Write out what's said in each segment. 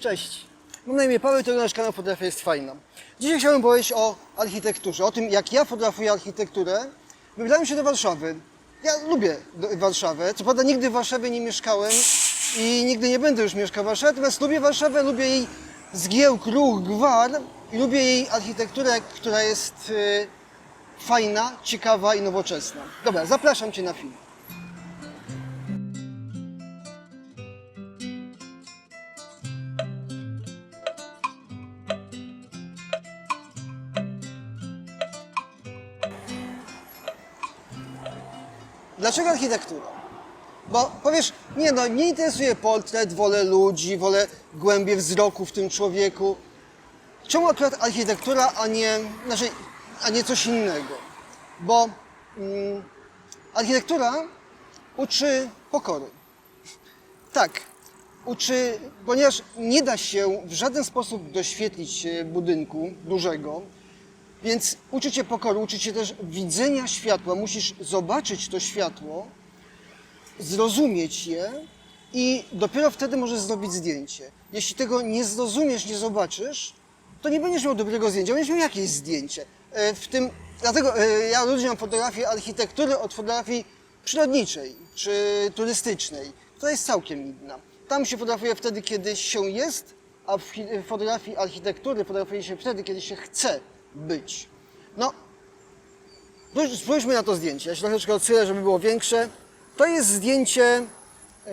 Cześć. Mam na imię Paweł, to nasz kanał Fotografia jest fajna. Dzisiaj chciałbym powiedzieć o architekturze, o tym jak ja fotografuję architekturę. Wybrałem się do Warszawy. Ja lubię Warszawę. Co prawda nigdy w Warszawie nie mieszkałem i nigdy nie będę już mieszkał w Warszawie, natomiast lubię Warszawę, lubię jej zgiełk, ruch, gwar i lubię jej architekturę, która jest y, fajna, ciekawa i nowoczesna. Dobra, zapraszam Cię na film. Dlaczego architektura? Bo powiesz, nie no, mnie interesuje portret, wolę ludzi, wolę głębię wzroku w tym człowieku. Czemu akurat architektura, a nie, znaczy, a nie coś innego? Bo mm, architektura uczy pokory. Tak, uczy, ponieważ nie da się w żaden sposób doświetlić e, budynku dużego, więc uczy cię pokory, uczy cię też widzenia światła. Musisz zobaczyć to światło, zrozumieć je i dopiero wtedy możesz zrobić zdjęcie. Jeśli tego nie zrozumiesz, nie zobaczysz, to nie będziesz miał dobrego zdjęcia, będziesz miał jakieś zdjęcie. E, W tym, dlatego e, ja różniam fotografię architektury od fotografii przyrodniczej czy turystycznej, która jest całkiem inna. Tam się fotografuje wtedy, kiedy się jest, a w fotografii architektury fotografuje się wtedy, kiedy się chce być. No, Spójrz- Spójrzmy na to zdjęcie. Ja się troszeczkę odsyłę, żeby było większe. To jest zdjęcie e,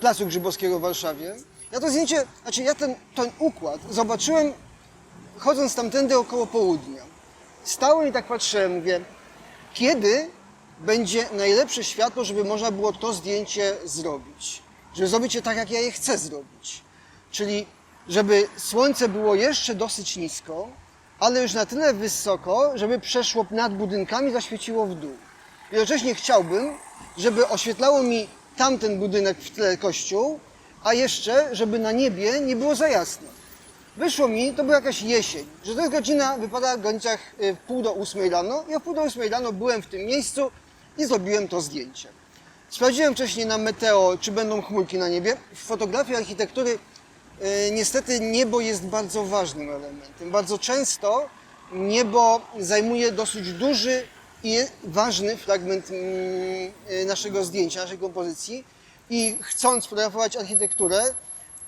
Placu Grzybowskiego w Warszawie. Ja to zdjęcie, znaczy ja ten, ten układ zobaczyłem chodząc tamtędy około południa. Stałem i tak patrzyłem, mówię, kiedy będzie najlepsze światło, żeby można było to zdjęcie zrobić. Żeby zrobić je tak, jak ja je chcę zrobić. Czyli, żeby słońce było jeszcze dosyć nisko, ale już na tyle wysoko, żeby przeszło nad budynkami, zaświeciło w dół. Jednocześnie chciałbym, żeby oświetlało mi tamten budynek w tle kościół, a jeszcze, żeby na niebie nie było za jasno. Wyszło mi, to była jakaś jesień, że to jest godzina, wypada w granicach y, pół do ósmej rano. Ja pół do ósmej rano byłem w tym miejscu i zrobiłem to zdjęcie. Sprawdziłem wcześniej na meteo, czy będą chmurki na niebie. W fotografii architektury niestety niebo jest bardzo ważnym elementem. Bardzo często niebo zajmuje dosyć duży i ważny fragment mm, y, naszego zdjęcia, naszej kompozycji. I chcąc fotografować architekturę,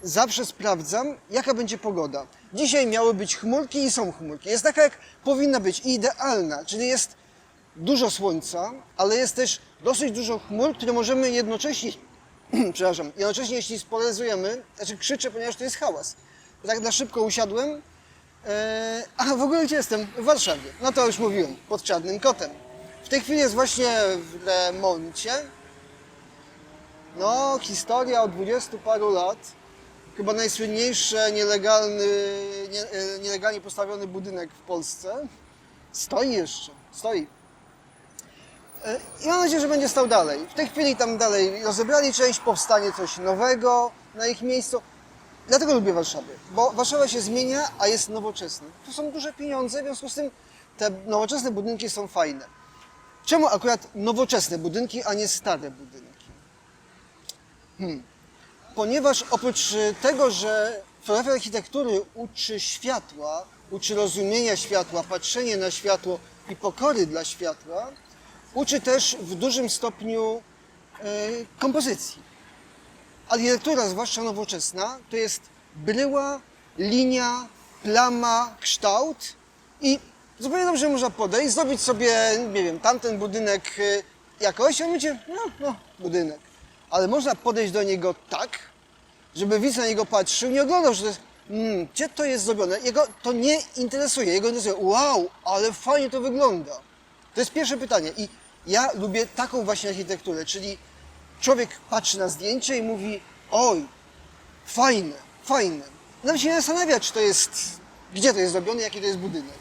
zawsze sprawdzam, jaka będzie pogoda. Dzisiaj miały być chmurki i są chmurki. Jest taka, jak powinna być, i idealna, czyli jest dużo słońca, ale jest też dosyć dużo chmur, które możemy jednocześnie, przepraszam, jednocześnie jeśli spolaryzujemy, znaczy krzyczę, ponieważ to jest hałas. Tak na szybko usiadłem, e, a w ogóle gdzie jestem? W Warszawie. No to już mówiłem, pod Czarnym Kotem. W tej chwili jest właśnie w remoncie. No, historia od dwudziestu paru lat. Chyba najsłynniejszy nielegalny, nie, e, nielegalnie postawiony budynek w Polsce. Stoi jeszcze, stoi. E, I mam nadzieję, że będzie stał dalej. W tej chwili tam dalej rozebrali część, powstanie coś nowego na ich miejscu. Dlatego lubię Warszawę, bo Warszawa się zmienia, a jest nowoczesna. Tu są duże pieniądze, w związku z tym te nowoczesne budynki są fajne. Czemu akurat nowoczesne budynki, a nie stare budynki? ponieważ oprócz e, tego, że fotografia architektury uczy światła, uczy rozumienia światła, patrzenia na światło i pokory dla światła, uczy też w dużym stopniu e, kompozycji. Architektura, zwłaszcza nowoczesna, to jest bryła, linia, plama, kształt i zupełnie dobrze można podejść, zrobić sobie, nie wiem, tamten budynek e, jakoś, a będzie, no, no, budynek. Ale można podejść do niego tak, żeby widz na niego patrzył, nie oglądał, że to jest, mm, gdzie to jest zrobione. Jego to nie interesuje. Jego interesuje, wow, ale fajnie to wygląda. To jest pierwsze pytanie. I ja lubię taką właśnie architekturę, czyli człowiek patrzy na zdjęcie i mówi, oj, fajne, fajne. Nawet się nie zastanawia, czy to jest, gdzie to jest zrobione, jaki to jest budynek.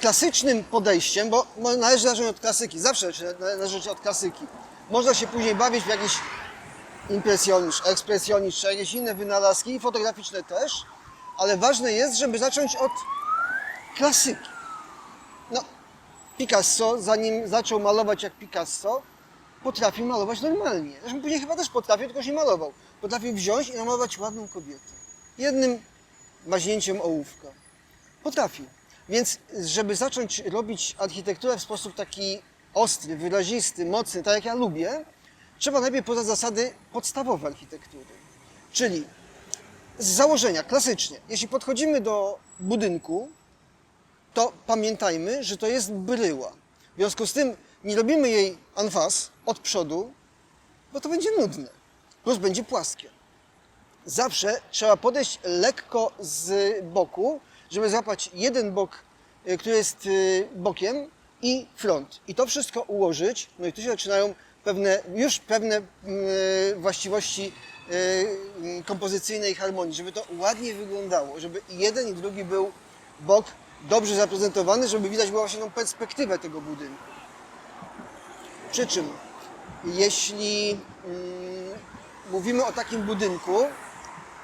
Klasycznym podejściem, bo należy zacząć od klasyki, zawsze należy- należy od klasyki. Można się później bawić w jakiś impresjonizm, ekspresjonizm, czy jakieś inne wynalazki, fotograficzne też, ale ważne jest, żeby zacząć od klasyki. Picasso, zanim zaczął malować jak Picasso, potrafił malować normalnie. Zresztą później chyba też potrafił, tylko się malował. Potrafił wziąć i namalować ładną kobietę. Jednym maźnięciem ołówka. Potrafił. Więc żeby zacząć robić architekturę w sposób taki ostry, wyrazisty, mocny, tak jak ja lubię, trzeba najpierw poznać zasady podstawowe architektury. Czyli z założenia, klasycznie, jeśli podchodzimy do budynku, to pamiętajmy, że to jest bryła. W związku z tym nie robimy jej anfas od przodu, bo to będzie nudne. Plus będzie płaskie. Zawsze trzeba podejść lekko z boku, żeby złapać jeden bok, y, który jest y, bokiem i front. I to wszystko ułożyć. No i tu się zaczynają pewne, już pewne y, właściwości y, kompozycyjnej harmonii, żeby to ładnie wyglądało, żeby jeden i drugi był bok dobrze zaprezentowany, żeby widać było właśnie tą perspektywę tego budynku. Przy czym, jeśli mm, mówimy o takim budynku,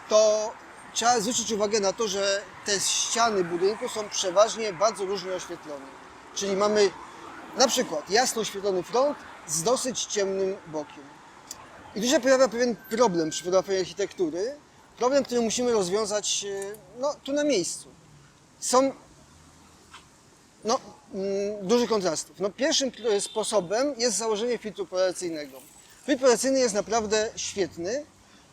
to trzeba zwrócić uwagę na to, że te ściany budynku są przeważnie bardzo różnie oświetlone. Czyli mamy na przykład jasno oświetlony front z dosyć ciemnym bokiem. I tu się pojawia pewien problem przy fotografii architektury. Problem, który musimy rozwiązać e, no, tu na miejscu. Są no, mm, dużych kontrastów. No, pierwszym sposobem jest założenie filtru polaryzacyjnego. Filtr polaryzacyjny jest naprawdę świetny.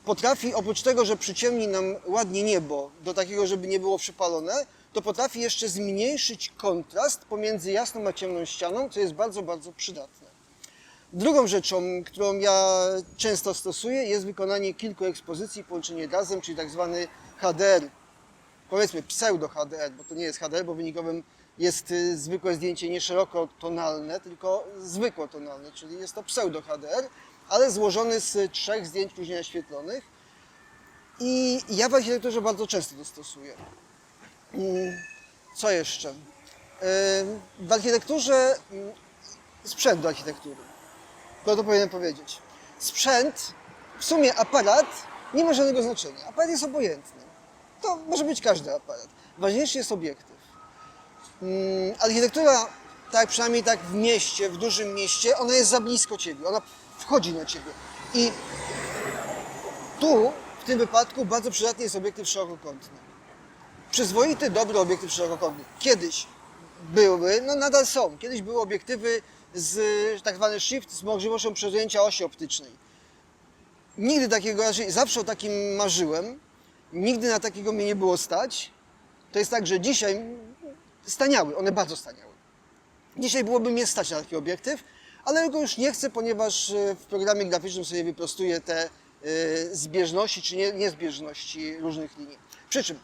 Potrafi, oprócz tego, że przyciemni nam ładnie niebo do takiego, żeby nie było przypalone, to potrafi jeszcze zmniejszyć kontrast pomiędzy jasną a ciemną ścianą, co jest bardzo, bardzo przydatne. Drugą rzeczą, którą ja często stosuję, jest wykonanie kilku ekspozycji, połączenie razem, czyli tak zwany HDR. Powiedzmy pseudo HDR, bo to nie jest HDR, bo wynikowym jest y, zwykłe zdjęcie nie szeroko tonalne, tylko zwykło tonalne, czyli jest to pseudo HDR, ale złożony z trzech zdjęć później naświetlonych. I ja w architekturze bardzo często to stosuję. Co jeszcze? Ym, W architekturze mm, sprzęt do architektury. To to powinienem powiedzieć. Sprzęt, w sumie aparat, nie ma żadnego znaczenia. Aparat jest obojętny. To może być każdy aparat. Ważniejszy jest obiektyw. Mm, Architektura, tak przynajmniej tak w mieście, w dużym mieście, ona jest za blisko ciebie, ona wchodzi na ciebie. I tu, w tym wypadku, bardzo przydatny jest obiektyw szerokokątny. Przyzwoity, dobry obiektyw szerokokątny. Kiedyś były, no nadal są, kiedyś były obiektywy z tak zwany shift z możliwością przesunięcia osi optycznej. Nigdy takiego, raczej zawsze o takim marzyłem, nigdy na takiego mnie nie było stać. To jest tak, że dzisiaj staniały, one bardzo staniały. Dzisiaj byłoby mnie stać na taki obiektyw, ale go już nie chcę, ponieważ e, w programie graficznym sobie wyprostuję te e, zbieżności czy nie, niezbieżności różnych linii. Przy czym,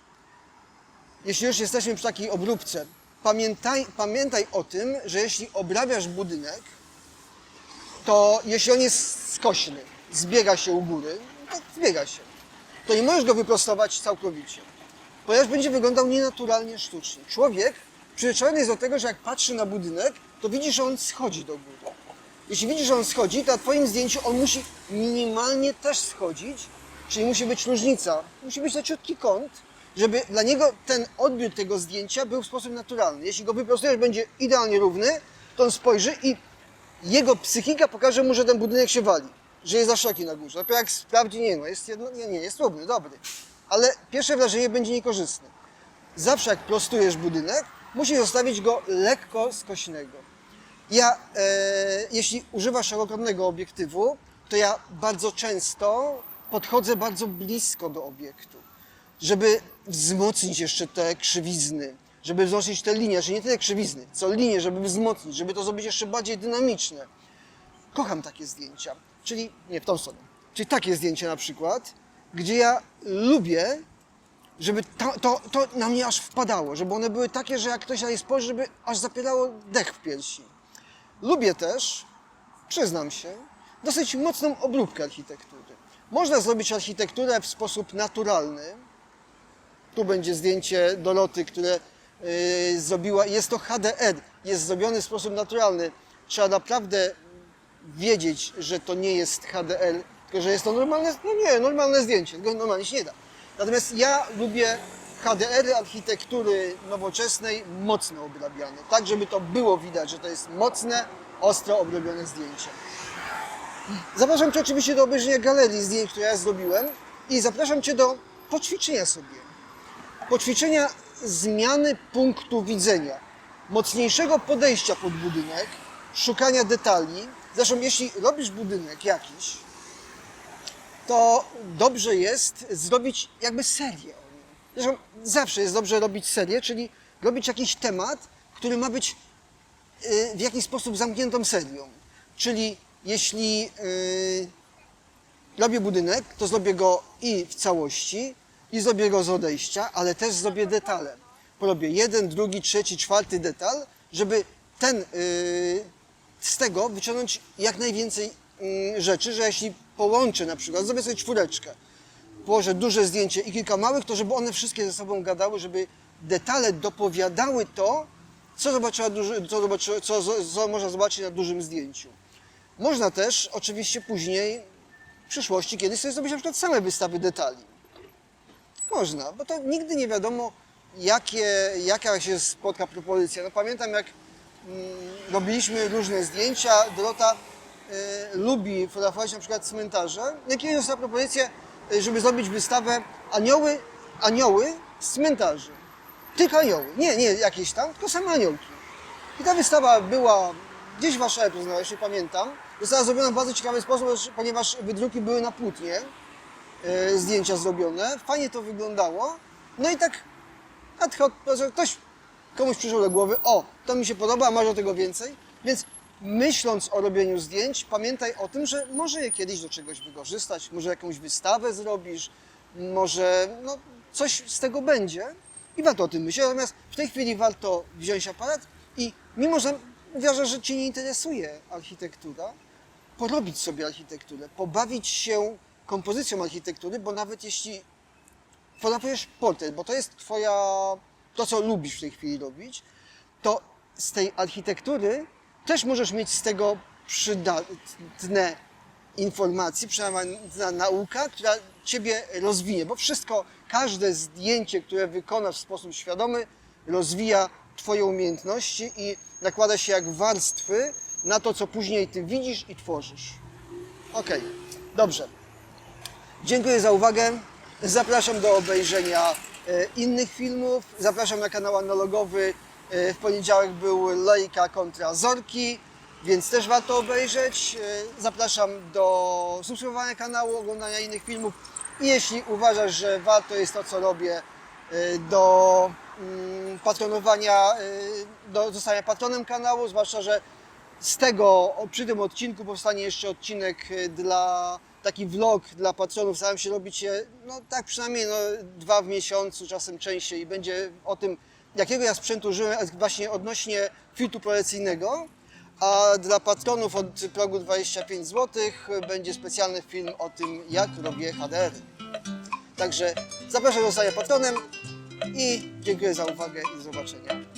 jeśli już jesteśmy przy takiej obróbce, pamiętaj, pamiętaj o tym, że jeśli obrabiasz budynek, to jeśli on jest skośny, zbiega się u góry, to zbiega się, to nie możesz go wyprostować całkowicie ponieważ będzie wyglądał nienaturalnie sztucznie. Człowiek przyzwyczajony jest do tego, że jak patrzy na budynek, to widzi, że on schodzi do góry. Jeśli widzisz, że on schodzi, to na Twoim zdjęciu on musi minimalnie też schodzić, czyli musi być różnica, musi być leciutki kąt, żeby dla niego ten odbiór tego zdjęcia był w sposób naturalny. Jeśli go wyprostujesz, będzie idealnie równy, to on spojrzy i jego psychika pokaże mu, że ten budynek się wali, że jest za szeroki na górze. Dopiero jak sprawdzi, nie no, jest jedno, nie, nie, jest równy, dobry. Ale pierwsze wrażenie będzie niekorzystne. Zawsze jak prostujesz budynek, musisz zostawić go lekko skośnego. Ja, e, jeśli używasz szerokokątnego obiektywu, to ja bardzo często podchodzę bardzo blisko do obiektu, żeby wzmocnić jeszcze te krzywizny, żeby wzmocnić te linie, że nie tyle krzywizny, co linie, żeby wzmocnić, żeby to zrobić jeszcze bardziej dynamiczne. Kocham takie zdjęcia, czyli nie w tą stronę, czyli takie zdjęcie na przykład, gdzie ja lubię, żeby to, to, to na mnie aż wpadało, żeby one były takie, że jak ktoś na nie spojrzy, żeby aż zapierało dech w piersi. Lubię też, przyznam się, dosyć mocną obróbkę architektury. Można zrobić architekturę w sposób naturalny. Tu będzie zdjęcie Doroty, które yy, zrobiła. Jest to HDR, jest zrobiony w sposób naturalny. Trzeba naprawdę wiedzieć, że to nie jest HDR, tylko że jest to normalne, no nie, normalne zdjęcie, tego normalnie się nie da. Natomiast ja lubię HDR architektury nowoczesnej mocno obrabiane, tak żeby to było widać, że to jest mocne, ostro obrobione zdjęcie. Zapraszam Cię oczywiście do obejrzenia galerii zdjęć, które ja zrobiłem i zapraszam Cię do poćwiczenia sobie. Poćwiczenia zmiany punktu widzenia, mocniejszego podejścia pod budynek, szukania detali. Zresztą jeśli robisz budynek jakiś, to dobrze jest zrobić jakby serię. Zresztą zawsze jest dobrze robić serię, czyli robić jakiś temat, który ma być y, w jakiś sposób zamkniętą serią. Czyli jeśli y, robię budynek, to zrobię go i w całości, i zrobię go z odejścia, ale też zrobię detale. Porobię jeden, drugi, trzeci, czwarty detal, żeby ten y, z tego wyciągnąć jak najwięcej y, rzeczy, że jeśli połączę na przykład, zrobię sobie czwóreczkę, położę duże zdjęcie i kilka małych, to żeby one wszystkie ze sobą gadały, żeby detale dopowiadały to, co, zobaczyła duży, co, zobaczy, co, co można zobaczyć na dużym zdjęciu. Można też oczywiście później, w przyszłości, kiedyś sobie zrobić na przykład same wystawy detali. Można, bo to nigdy nie wiadomo, jakie, jaka się spotka propozycja. No pamiętam, jak mm, robiliśmy różne zdjęcia, Dorota y, lubi fotografować na przykład cmentarze. No i kiedyś dostała propozycję, y, żeby zrobić wystawę anioły, anioły z cmentarzy. Tylko anioły. Nie, nie jakieś tam, tylko same aniołki. I ta wystawa była gdzieś w Warszawie, przyznaję, jeśli pamiętam. Została zrobiona w bardzo ciekawy sposób, ponieważ wydruki były na płótnie, e, zdjęcia zrobione. Fajnie to wyglądało. No i tak ad hoc, ktoś komuś przyszło do głowy, o, to mi się podoba, masz do tego więcej. Więc myśląc o robieniu zdjęć, pamiętaj o tym, że może je kiedyś do czegoś wykorzystać, może jakąś wystawę zrobisz, może no, coś z tego będzie i warto o tym myśleć. Natomiast w tej chwili warto wziąć aparat i mimo, że uważasz, że Cię nie interesuje architektura, porobić sobie architekturę, pobawić się kompozycją architektury, bo nawet jeśli fotografujesz portret, bo to jest twoja, to co lubisz w tej chwili robić, to z tej architektury też możesz mieć z tego przydatne informacje, przydatna nauka, która ciebie rozwinie, bo wszystko, każde zdjęcie, które wykonasz w sposób świadomy, rozwija twoje umiejętności i nakłada się jak warstwy na to, co później ty widzisz i tworzysz. Okej, dobrze. Dziękuję za uwagę. Zapraszam do obejrzenia innych filmów. Zapraszam na kanał analogowy. E, W poniedziałek był Leica kontra Zorki, więc też warto obejrzeć. E, Zapraszam do subskrybowania kanału, oglądania innych filmów. I jeśli uważasz, że warto jest to, co robię, e, do mm, patronowania, e, do zostania patronem kanału, zwłaszcza, że z tego, przy tym odcinku powstanie jeszcze odcinek e, dla, taki vlog dla patronów. Staram się robić no tak przynajmniej no, dwa w miesiącu, czasem częściej i będzie o tym, jakiego ja sprzętu użyłem właśnie odnośnie filtru projekcyjnego. A dla patronów od progu 25 zł będzie specjalny film o tym, jak robię HDR. Także zapraszam do zostania patronem i dziękuję za uwagę i do zobaczenia.